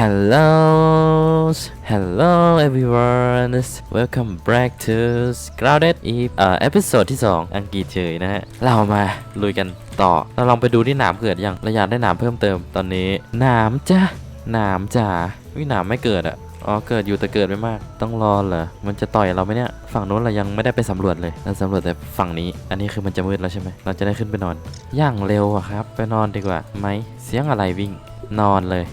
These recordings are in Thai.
Hello Hello everyone Welcome back to Grounded Eve เอ่อ episode ที่ 2 อังกฤษเฉยนะฮะ เรามาลุยกันต่อ เราลองไปดูที่หนามเกิดยังเราอยากได้หนามเพิ่มเติมตอนนี้หนามจ้ะหนามจ๋าวิหนามไม่เกิดอะอ๋อ เกิดอยู่แต่เกิดไม่มาก ต้องรอเหรอ มันจะต่อยเราไหมเนี่ย ฝั่งนู้นเรายังไม่ได้ไปสำรวจเลย เราสำรวจแต่ฝั่งนี้ อันนี้คือมันจะมืดแล้วใช่ไหม เราจะได้ขึ้นไปนอน ย่างเร็วอะครับ ไปนอนดีกว่าไหม เสียงอะไรวิ่ง นอนเลย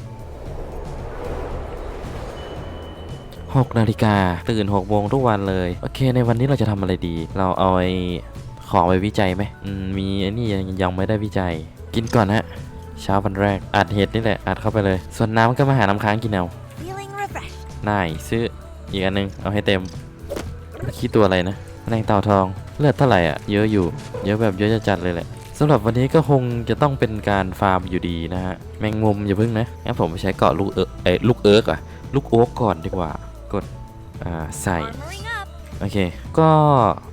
6นาฬิกาตื่น6โมงทุกวันเลย โอเค ในวันนี้เราจะทำอะไรดี เราเอาไอ้ของไปวิจัยไหมอืมมีไอ้นี่ยังยังไม่ได้วิจัย กินก่อนฮะเช้าวันแรกอัดเห็ดนี่แหละอัดเข้าไปเลย ส่วนน้ำก็มาหาน้ำค้างกินเอา Feeling refreshed. นายซื้ออีกอันหนึงเอาให้เต็มขี้ตัวอะไรนะแมลงเต่าทองเลือดเท่าไหร่อะเยอะอยู่ เยอะแบบเยอะจะจัดเลยแหละสำหรับวันนี้ก็คงจะต้องเป็นการฟาร์มอยู่ดีนะฮะ แมงมุมอย่าพึ่งนะงั้นผมไปใช้เกาะลูกเอิร์กเอ้ยลูกเอิร์กอะลูกโอ๊กก่อนดีกว่า กดอ่าใส่ Armoring up. โอเค ก็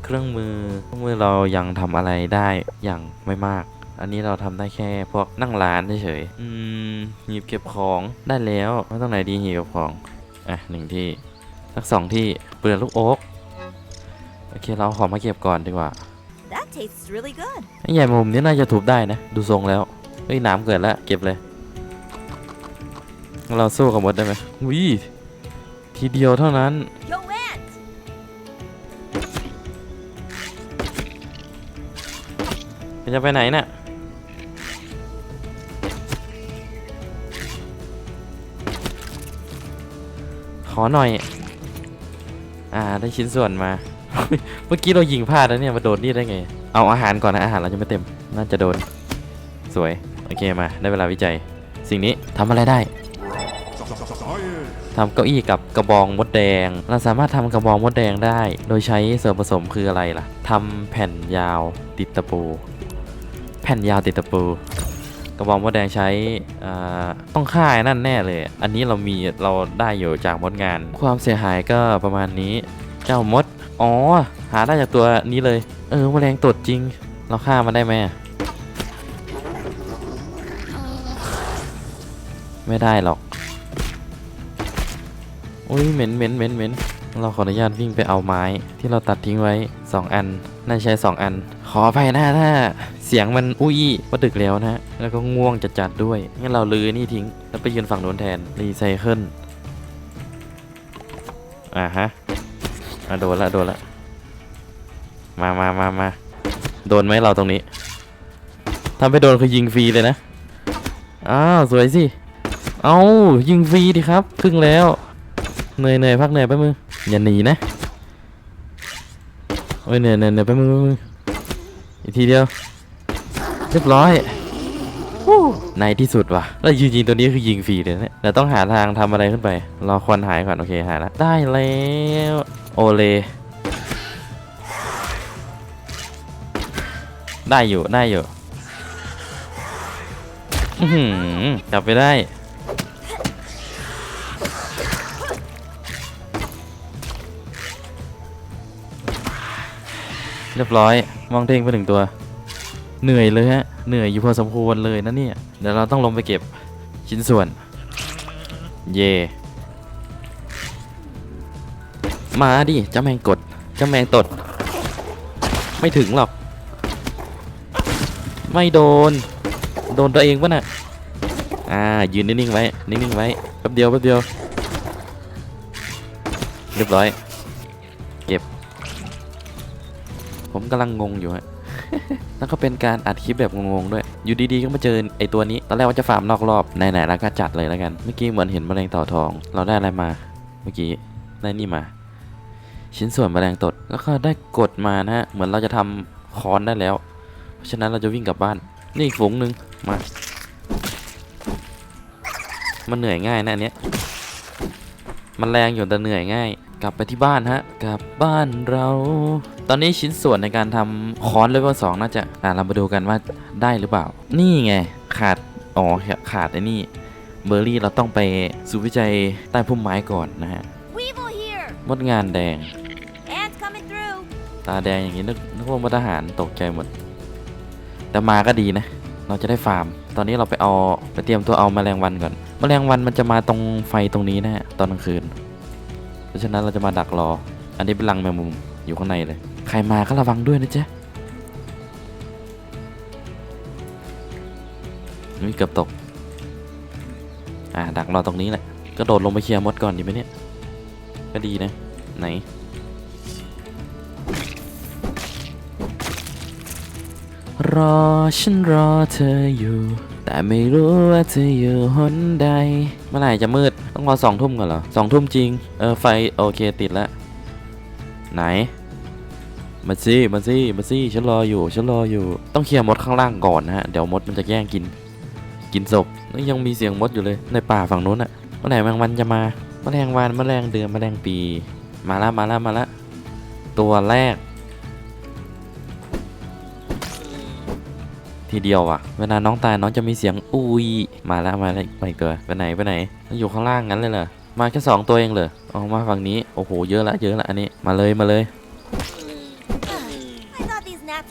เครื่องมือเครื่องมือเรายังทำอะไรได้อย่างไม่มากอันนี้เราทำได้แค่พวกนั่งร้านเฉยๆอืมหีบเก็บของได้แล้วไม่ต้องไหนดีหีบเก็บของ อะหนึ่งที่ สักสองที่ เปลือกลูกโอ๊ก โอเค เราเอาของมาเก็บก่อนดีกว่า That tastes really good. ไอ้ใหญ่มุมนี้น่าจะถูกได้นะ ดูทรงแล้ว เฮ้ยน้ำเกิดแล้ว เก็บเลย เราสู้กับมดได้ไหมวิ ทีเดียวเท่านั้น Yo, ant! จะไปไหนน่ะขอหน่อย อ่า ได้ชิ้นส่วนมา เมื่อกี้เรายิงพลาดแล้วเนี่ย มาโดนนี่ได้ไง เอาอาหารก่อนนะ อาหารเราจะไม่เต็ม น่าจะโดน สวย โอเคมา ได้เวลาวิจัย สิ่งนี้ทำอะไรได้ ทำเก้าอี้กับกระบองมดแดง เราสามารถทำกระบองมดแดงได้ โดยใช้ส่วนผสมคืออะไรล่ะทำแผ่นยาวติดตะปู แผ่นยาวติดตะปู กระบองมดแดงใช้อ่าต้องฆ่าไอ้นั่นแน่เลย อันนี้เรามีเราได้อยู่จากมดงาน ความเสียหายก็ประมาณนี้ เจ้ามด อ๋อ หาได้จากตัวนี้เลย เออแมลงตดจริง เราฆ่ามันได้ไหมไม่ได้หรอก อุ้ยเหม็นเหม็นเหม็นเหม็นเราขออนุญาตวิ่งไปเอาไม้ ที่เราตัดทิ้งไว้ 2 อัน น่าใช้ 2 อัน ขออภัยนะถ้าเสียงมันอุ้ยว่าดึกแล้วนะ แล้วก็ง่วงจะจัดด้วย งั้นเราลือนี่ทิ้ง แล้วไปยืนฝั่งโน้นแทน รีไซเคิล อ่าฮะ อะโดนละโดนละ มามามามาโดนไหมเราตรงนี้ถ้าไม่โดนคือยิงฟรีเลยนะ อ้าว สวยสิ เอายิงฟรีดิครับ ครึ่งแล้ว เหนื่อยเหนื่อยพักเหนื่อยไปบมึงอย่าหนีนะโอ้ยเหนื่อยเหนื่อยเหนื่อยไปบมึงแป๊บมึงอีกทีเดียวเรียบร้อยฮู้ในที่สุดว่ะแล้วยิงยิงตัวนี้คือยิงฟรีเลยเนี่ยเราต้องหาทางทำอะไรขึ้นไปรอควันหายก่อนโอเคหายแล้วได้แล้วโอเลได้อยู่ได้อยู่อือหือกลับไปได้ รียบร้อยมองเท่งไปหนึ่งตัว เหนื่อยเลยฮะ เหนื่อยอยู่พอสมควรเลยนะเนี่ย เดี๋ยวเราต้องลงไปเก็บชิ้นส่วน เย่มาดิเจ้าแมงกดเจ้าแมงตด ไม่ถึงหรอก ไม่โดน โดนตัวเองปะน่ะอ่า ยืนนิ่งๆไว้ นิ่งๆไว้ แป๊บเดียว แป๊บเดียว เรียบร้อย ผมกำลังงงอยู่ฮะแล้วก็เป็นการอัดคลิปแบบงงๆด้วย อยู่ดีๆก็มาเจอไอตัวนี้ ตอนแรกว่าจะฟาร์มนอกรอบ ไหนๆแล้วก็จัดเลยแล้วกัน เมื่อกี้เหมือนเห็นแมลงต่าทอง เราได้อะไรมา เมื่อกี้ได้นี่มา ชิ้นส่วนแมลงตด แล้วก็ได้กดมานะฮะ เหมือนเราจะทำคอนได้แล้ว เพราะฉะนั้นเราจะวิ่งกลับบ้าน นี่อีกฝูงหนึ่งมา มันเหนื่อยง่ายนะอันเนี้ย มันแรงอยู่แต่เหนื่อยง่าย กลับไปที่บ้านฮะ กลับบ้านเรา ตอนนี้ชิ้นส่วนในการทำค้อนเลเวลสองน่าจะ อ่าเรามาดูกันว่าได้หรือเปล่า นี่ไง ขาด อ๋อ ขาดไอ้นี่ เบอร์รี่เราต้องไปสู่วิจัยใต้พุ่มไม้ก่อนนะฮะ Weevil here! มดงานแดง Ant coming through! ตาแดงอย่างนี้นึกนึกว่ามดทหารตกใจหมด แต่มาก็ดีนะ เราจะได้ฟาร์ม ตอนนี้เราไปเอาไปเตรียมตัวเอาแมลงวันก่อนแมลงวันมันจะมาตรงไฟตรงนี้นะฮะตอนกลางคืน เพราะฉะนั้นเราจะมาดักรอ อันนี้เป็นรังแมงมุมอยู่ข้างในเลย ใครมาก็ระวังด้วยนะจ๊ะนี่เกือบตก อ่าดักรอตรงนี้แหละ ก็โดดลงไปเคลียร์มดก่อนดีไหมเนี่ย ก็ดีนะ ไหน รอฉันรอเธออยู่ แต่ไม่รู้ว่าเธออยู่หนใด เมื่อไหร่จะมืด ต้องรอสองทุ่มก่อนเหรอสองทุ่มจริง เออไฟโอเคติดแล้ว ไหน มาสิมาสิมาสิฉันรออยู่ฉันรออยู่ ต้องเคลียร์มดข้างล่างก่อนนะฮะเดี๋ยวมดมันจะแย่งกิน กินศพแล้วยังมีเสียงมดอยู่เลยในป่าฝั่งนู้นอะเมื่อไหร่แมงวันจะมาแมลงวันแมลงเดือนแมลงปี มาละมาละมาละตัวแรก ทีเดียวอะเวลาน้องตายน้องจะมีเสียงอุ้ยมาแล้วมาแล้วไปตัวไปไหนไปไหนมันอยู่ข้างล่างงั้นเลยเหรอมาแค่สองตัวเองเหรอออกมาฝั่งนี้โอ้โหเยอะละเยอะละอันนี้มาเลยมาเลย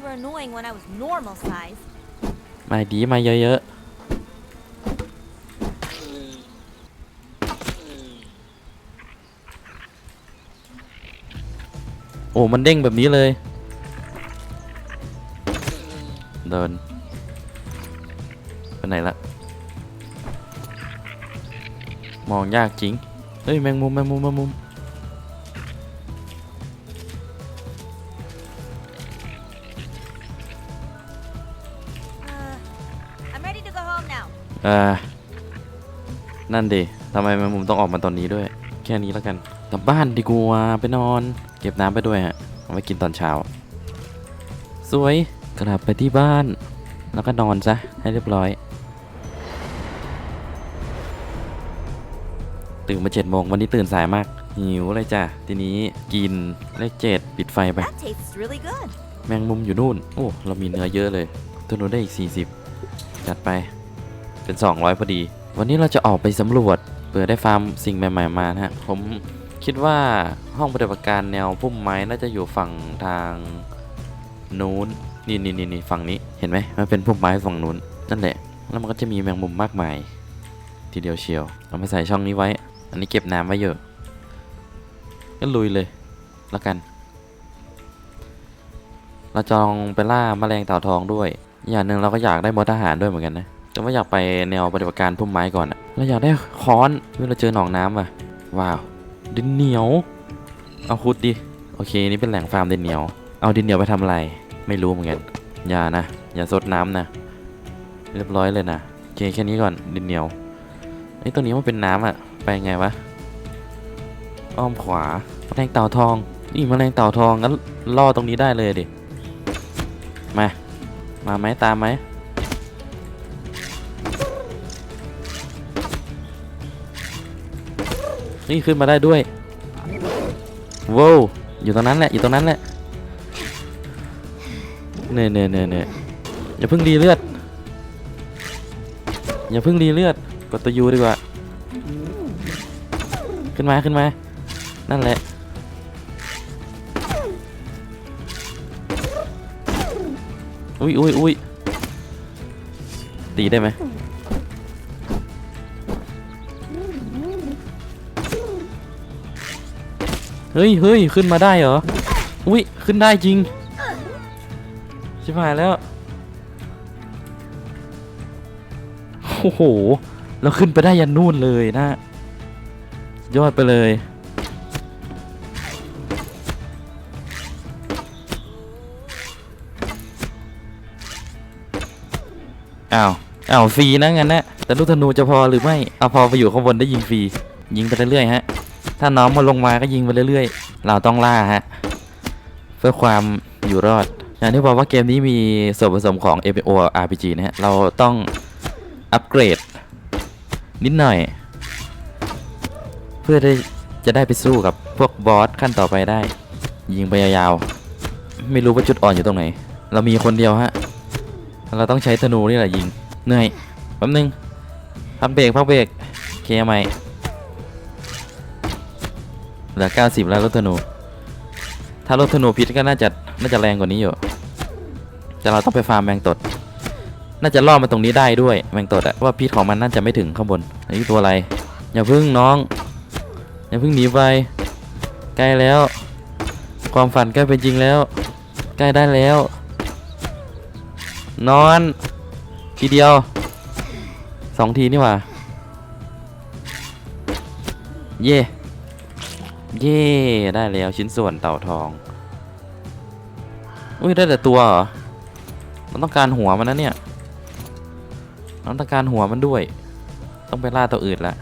thought these gnats were annoying when I was normal size. มาดีมาเยอะๆ โอ้มันเด้งแบบนี้เลย เดินไปไหนละ มองยากจริง เฮ้ย แมงมุม แมงมุม แมงมุม เอ่อนั่นดิทำไมแมงมุมต้องออกมาตอนนี้ด้วย แค่นี้แล้วกันกลับบ้านดีกว่าไปนอน เก็บน้ำไปด้วยฮะเอาไว้กินตอนเช้า สวยกลับไปที่บ้าน แล้วก็นอนซะให้เรียบร้อย ตื่นมาเจ็ดโมงวันนี้ตื่นสายมาก หิวเลยจ้ะ ทีนี้กินเลขเจ็ดปิดไฟไป That tastes really good. แมงมุมอยู่นู่น โอ้ เรามีเนื้อเยอะเลยตัวนู้นได้อีก 40 จัดไป เป็น 200 พอดี วันนี้เราจะออกไปสำรวจเพื่อได้ฟาร์มสิ่งใหม่ ๆ มานะฮะ ผมคิดว่าห้องปฏิบัติการแนวพุ่มไม้น่าจะอยู่ฝั่งทางนู้นนี่นี่นี่นี่ฝั่งนี้เห็นไหมมันเป็นพุ่มไม้ฝั่งนู้นนั่นแหละ แล้วมันก็จะมีแมงมุมมากมาย ทีเดียวเชียวเอามาใส่ช่องนี้ไว้ อันนี้เก็บน้ำไว้เยอะก็ลุยเลยแล้วกัน เราจองไปล่าแมลงเต่าทองด้วย อย่างหนึ่งเราก็อยากได้มดทหารด้วยเหมือนกันนะ แต่ว่าอยากไปแนวปฏิบัติการพุ่มไม้ก่อนอะเราอยากได้ค้อนเมื่อเราเจอหนองน้ำอะว้าว ดินเหนียว เอาขุดดิ โอเค นี่เป็นแหล่งฟาร์มดินเหนียว เอาดินเหนียวไปทำอะไร ไม่รู้เหมือนกัน อย่านะ อย่าซดน้ำนะ เรียบร้อยเลยนะโอเคแค่นี้ก่อน ดินเหนียวไอ้ตัวนี้มันเป็นน้ำอะไปไงวะ อ้อมขวาแมลงเต่าทอง นี่แมลงเต่าทองงั้นล่อตรงนี้ได้เลยดิ มา มาไหมตามไหม นี่ขึ้นมาได้ด้วยว้าวอยู่ตรงนั้นแหละอยู่ตรงนั้นแหละเน่เน่เน่เน่อย่าเพิ่งรีเลือดอย่าเพิ่งรีเลือดกดตัวยูดีกว่า ขึ้นมาขึ้นมา นั่นแหละอุ้ยอุ้ยอุ้ยตีได้ไหม ฮ้ยเฮ้ยขึ้นมาได้เหรอ อุ้ยขึ้นได้จริง ชิบหายแล้ว โอ้โห เราขึ้นไปได้ยันนู่นเลยนะ ยอดไปเลย อ้าว อ้าวฟรีนะงั้นนะ แต่ลูกธนูจะพอหรือไม่ เอาพอไปอยู่ข้างบนได้ยิงฟรี ยิงไปเรื่อยๆฮะ ถ้าน้องมาลงมาก็ยิงไปเรื่อยๆ เราต้องล่าฮะ เพื่อความอยู่รอด อย่างที่บอกว่าเกมนี้มีส่วนผสมของ MMO RPG นะฮะ เราต้องอัปเกรด นิดหน่อย เพื่อได้จะได้ไปสู้กับพวกบอสขั้นต่อไปได้ ยิงไปยาวๆ ไม่รู้ว่าจุดอ่อนอยู่ตรงไหน เรามีคนเดียวฮะ เราต้องใช้ธนูนี่แหละยิง เหนื่อยแป๊บนึงพักเบรกพักเบรกเคลียร์ใหม่ เหลือ90แล้วรถธนู ถ้ารถธนูพิษก็น่าจะน่าจะแรงกว่านี้อยู่ แต่เราต้องไปฟาร์มแมงตด น่าจะล่อมาตรงนี้ได้ด้วยแมงตดอะว่าพิษของมันน่าจะไม่ถึงข้างบนนี่ตัวอะไร อย่าพึ่งน้อง อย่าพึ่งหนีไปใกล้แล้ว ความฝันใกล้เป็นจริงแล้ว ใกล้ได้แล้ว นอน ทีเดียวสองทีนี่หว่า เย่ เย่ได้แล้วชิ้นส่วนเต่าทอง อุ้ยได้แต่ตัวเหรอเราต้องการหัวมันนะเนี่ยเราต้องการหัวมันด้วย ต้องไปล่าตัวอื่นละ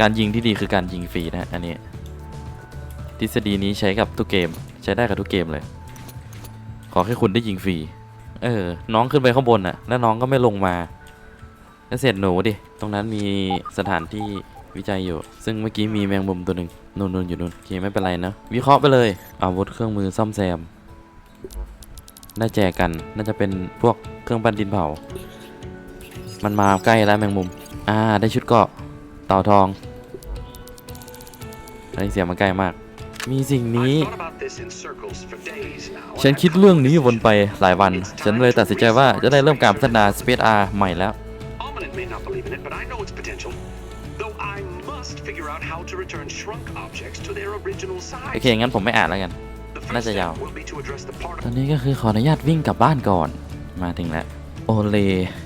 การยิงที่ดีคือการยิงฟรีนะอันนี้ทฤษฎีนี้ใช้กับทุกเกม ใช้ได้กับทุกเกมเลย ขอแค่คุณได้ยิงฟรี เออ น้องขึ้นไปข้างบนน่ะ แล้วน้องก็ไม่ลงมาแล้วเสร็จหนูดิ ตรงนั้นมีสถานที่ วิจัยอยู่ ซึ่งเมื่อกี้มีแมงมุมตัวหนึ่งนู่นๆอยู่นู่นโอเคไม่เป็นไรนะ วิเคราะห์ไปเลย อาวุธเครื่องมือซ่อมแซม ได้แจกกัน น่าจะเป็นพวกเครื่องปั้นดินเผา มันมาใกล้แล้วแมงมุม อ่า ได้ชุดเกราะ เต่าทอง อันนี้เสียงมันใกล้มาก มีสิ่งนี้ I've thought about this in circles for days now. ฉันคิดเรื่องนี้วนไปหลายวัน ฉันเลยตัดสินใจว่าจะได้เริ่มการพัฒนา Space R ใหม่แล้ว Ominent may not believe in it, but I know its potential. Though I must figure out how to return shrunk objects to their original โอ size. เค งั้นผมไม่อ่านแล้วกัน The Nó first sẽ giàu. step will be to address the ต particle อนนี้ก็คือขออนุญาตวิ่งกลับบ้านก่อน มาถึงแล้ว โอเล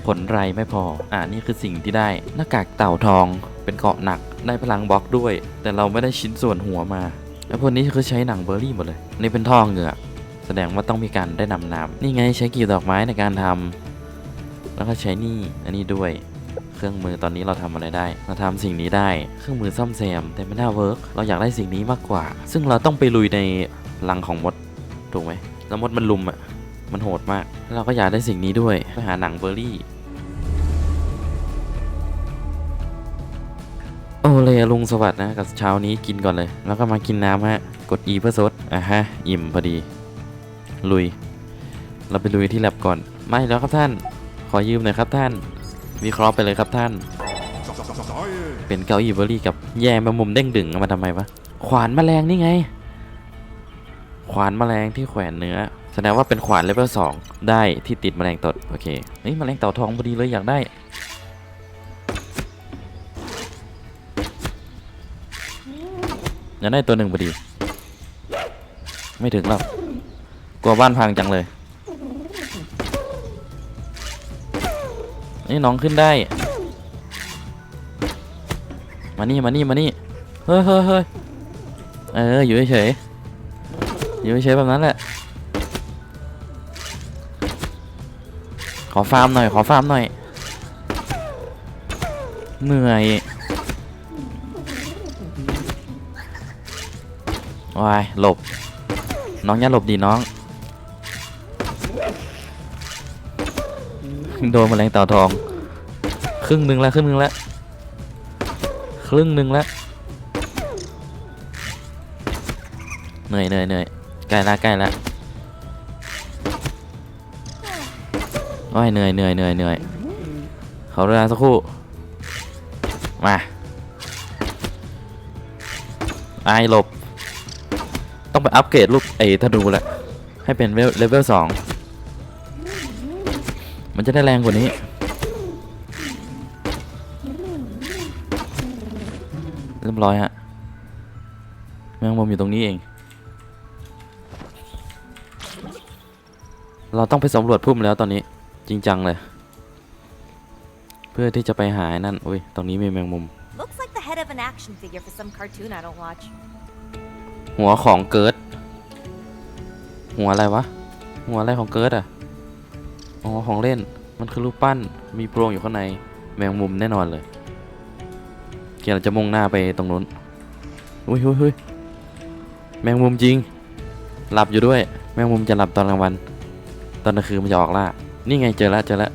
ผลไรไม่พอ อ่านี่คือสิ่งที่ได้ หน้ากากเต่าทอง เป็นเกราะหนัก ได้พลังบล็อกด้วย แต่เราไม่ได้ชิ้นส่วนหัวมา แล้วพวกนี้คือใช้หนังเบอร์รี่หมดเลย นี่เป็นท่อเหงือก แสดงว่าต้องมีการได้นำน้ำนี่ไงใช้กี่ดอกไม้ในการทำแล้วก็ใช้นี่ อันนี้ด้วย เครื่องมือตอนนี้เราทำอะไรได้ เราทำสิ่งนี้ได้ เครื่องมือซ่อมแซม แต่ไม่น่าเวิร์กเราอยากได้สิ่งนี้มากกว่า ซึ่งเราต้องไปลุยในรังของมด ถูกไหมแล้วมดมันลุมอะ มันโหดมาก เราก็อยากได้สิ่งนี้ด้วย ไปหาหนังเบอร์รี่ โอเลยลุงสวัสดนะกับเช้านี้กินก่อนเลย แล้วก็มากินน้ำฮะ กด E เพื่อซดอะฮะ อิ่มพอดี ลุย เราไปลุยที่แลบก่อน ไม่แล้วครับท่าน ขอยืมหน่อยครับท่าน วิเคราะห์ไปเลยครับท่าน เป็นเก้าอี้เบอร์รี่กับแย่มามุมเด้งดึงมาทำไมวะ ขวานแมลงนี่ไง ขวานแมลงที่แขวนเนื้อ แสดงว่าเป็นขวานเลเวลสองได้ที่ติดแมลงตด โอเคเฮ้ยแมลงเต่าทองพอดีเลยอยากได้อยากได้ตัวหนึ่งพอดี ไม่ถึงหรอกกลัวบ้านพังจังเลย นี่น้องขึ้นได้ มานี่มานี่มานี่เฮ้ยเฮ้ยเฮ้ยเอออยู่เฉยๆอยู่เฉยแบบนั้นแหละ ขอฟาร์มหน่อย ขอฟาร์มหน่อย เหนื่อยวายหลบ น้องอย่าหลบดีน้อง โดนแมลงเต่าทอง ครึ่งหนึ่งแล้วครึ่งหนึ่งแล้วครึ่งหนึ่งแล้วเหนื่อยเหนื่อยเหนื่อยใกล้ละใกล้ละโอ้ยเหนื่อยเหนื่อยเหนื่อยเหนื่อยขอเวลาสักครู่มาไอหลบ ต้องไปอัปเกรดลูกไอ้ธนูแล้วให้เป็นเลเวลสอง มันจะได้แรงกว่านี้ เรียบร้อยฮะ แมงมุมอยู่ตรงนี้เอง เราต้องไปสำรวจพุ่มแล้วตอนนี้จริงจังเลย เพื่อที่จะไปหาไอ้นั่นอุ้ยตรงนี้มีแมงมุม Looks like the head of an action figure for some cartoon I don't watch. หัวของเกิร์ดหัวอะไรวะ หัวอะไรของเกิร์ดอะ อ๋อของเล่นมันคือรูปปั้นมีโพรงอยู่ข้างในแมงมุมแน่นอนเลยเกียร์เราจะมุ่งหน้าไปตรงนู้นอุ้ยอุ้ยแมงมุมจริง หลับอยู่ด้วย แมงมุมจะหลับตอนกลางวัน ตอนกลางคืนมันจะออกล่า นี่ไงเจอแล้วเจอแล้ว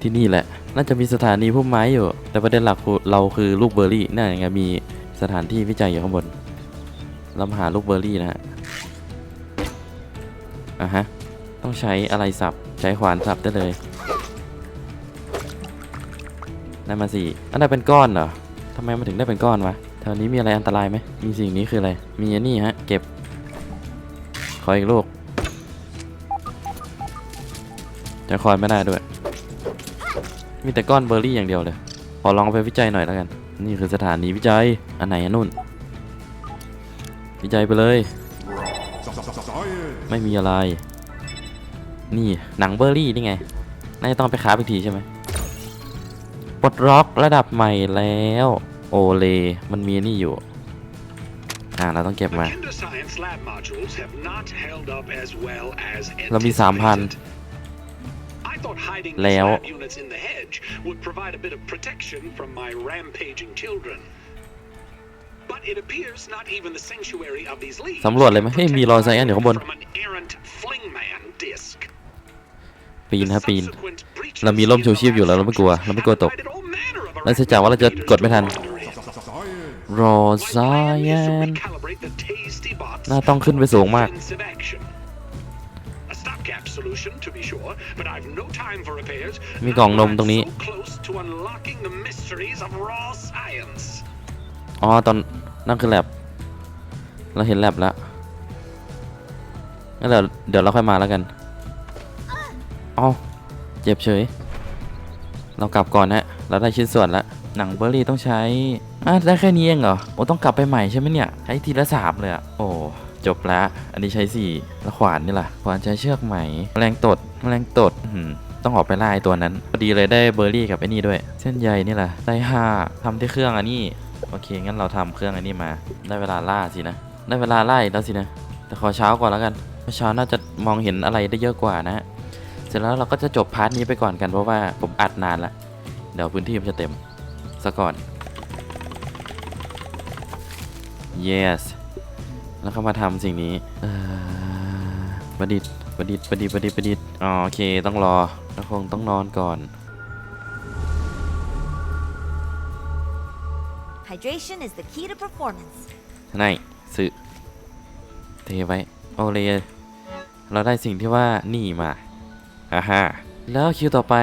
ที่นี่แหละ น่าจะมีสถานีพุ่มไม้อยู่ แต่ประเด็นหลักเราคือลูกเบอร์รี่น่าไงมีสถานที่วิจัยอยู่ข้างบนเรามาหาลูกเบอร์รี่นะฮะอะฮะ ต้องใช้อะไรสับ ใช้ขวานสับได้เลยได้มาสี่อันนั้นเป็นก้อนเหรอทำไมมันถึงได้เป็นก้อนวะแถวนี้มีอะไรอันตรายไหมมีสิ่งนี้คืออะไร มีอันนี้ฮะ เก็บ ขออีกลูก จะคอยไม่ได้ด้วย มีแต่ก้อนเบอร์รี่อย่างเดียวเลย ขอลองไปวิจัยหน่อยแล้วกัน นี่คือสถานีวิจัย อันไหนอันนู่น วิจัยไปเลย ไม่มีอะไร นี่หนังเบอร์รี่นี่ไงน่าจะต้องไปค้าอีกทีใช่ไหมปลดล็อกระดับใหม่แล้ว โอเล มันมีนี่อยู่ อ่าเราต้องเก็บมา เรามีสามพันแล้ว สำรวจเลยไหมเฮ้ยมีรอยไซแอนอยู่ข้างบน ปีนฮะปีน เรามีร่มชูชีพอยู่แล้วเราไม่กลัว เราไม่กลัวตกนั่นแสดงว่าเราจะกดไม่ทันรอซายนน่าต้องขึ้นไปสูงมาก มีกล่องนมตรงนี้ อ๋อ ตอนนั่งขึ้นแลบเราเห็นแลบแล้วงั้นเดี๋ยวเดี๋ยวเราค่อยมาแล้วกัน อ๋อเจ็บเฉย เรากลับก่อนนะเราได้ชิ้นส่วนแล้วหนังเบอร์รี่ต้องใช้อะได้แค่นี้เองเหรอโอ้ต้องกลับไปใหม่ใช่ไหมเนี่ยใช้ทีละสามเลยอะโอ้จบละอันนี้ใช้สี่แล้วขวานนี่ล่ะขวานใช้เชือกไหมแมลงตดแมลงตดต้องออกไปไล่ตัวนั้นพอดีเลยได้เบอร์รี่กับไอ้นี่ด้วย เส้นใยนี่แหละได้ห้าทำที่เครื่องอันนี้โอเคงั้นเราทำเครื่องอันนี้มา ได้เวลาล่าสินะ ได้เวลาไล่แล้วสินะ แต่ขอเช้าก่อนแล้วกันเพราะเช้าน่าจะมองเห็นอะไรได้เยอะกว่านะฮะ เสร็จแล้วเราก็จะจบพาร์ทนี้ไปก่อนกันเพราะว่าผมอัดนานละเดี๋ยวพื้นที่มันจะเต็มซะก่อน yes แล้วก็มาทำสิ่งนี้เอ่อประดิษฐ์ประดิษฐ์ประดิษฐ์ประดิษฐ์ประดิษฐ์อ๋อโอเคต้องรอแล้วคงต้องนอนก่อน Hydration is the key to performance. ไหนซื้อเทไว้ โอเล เราได้สิ่งที่ว่านี่มา อ่าฮะแล้วคิวต่อไป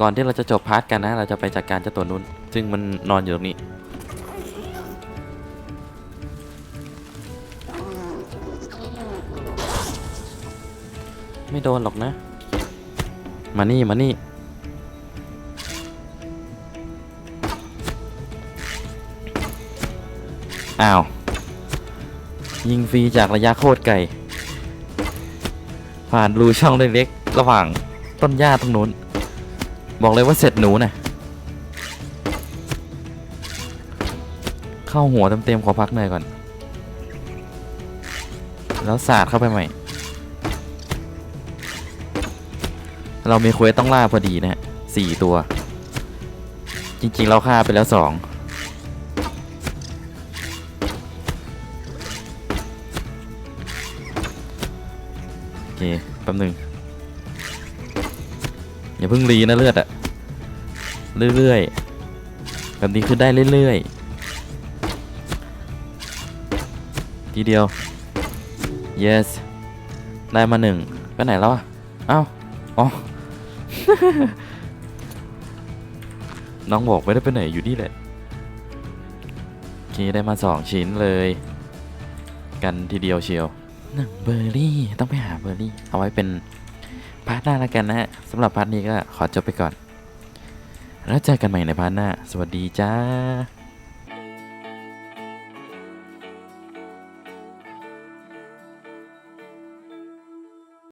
ก่อนที่เราจะจบพาร์ทกันนะ เราจะไปจัดการเจ้าตัวนู้น ซึ่งมันนอนอยู่ตรงนี้ ไม่โดนหรอกนะ มานี่ มานี่ อ้าว ยิงฟรีจากระยะโคตรไกล ผ่านรูช่องเล็ก ระหว่างต้นหญ้าตรงนู้น บอกเลยว่าเสร็จหนูนะเข้าหัวเต็มๆขอพักหน่อยก่อน แล้วสาดเข้าไปใหม่ เรามีเควสต้องล่าพอดีนะฮะสี่ตัว จริงๆ เราฆ่าไปแล้วสองโอเค แป๊บหนึง อย่าเพิ่งรีนะเลือดอะเรื่อยๆแบบนี้คือได้เรื่อยๆทีเดียว yes ได้มาหนึ่งไปไหนแล้วอะเอ้าอ๋อน้องบอกไม่ได้ไปไหนอยู่นี่แหละโอเคได้มาสองชิ้นเลย กันทีเดียวเชียวหนังเบอร์รี่ต้องไปหาเบอร์รี่ เอาไว้เป็น พาร์ทหน้าแล้วกันนะฮะสำหรับพาร์ทนี้ก็ขอจบไปก่อน แล้วเจอกันใหม่ในพาร์ทหน้า สวัสดีจ้า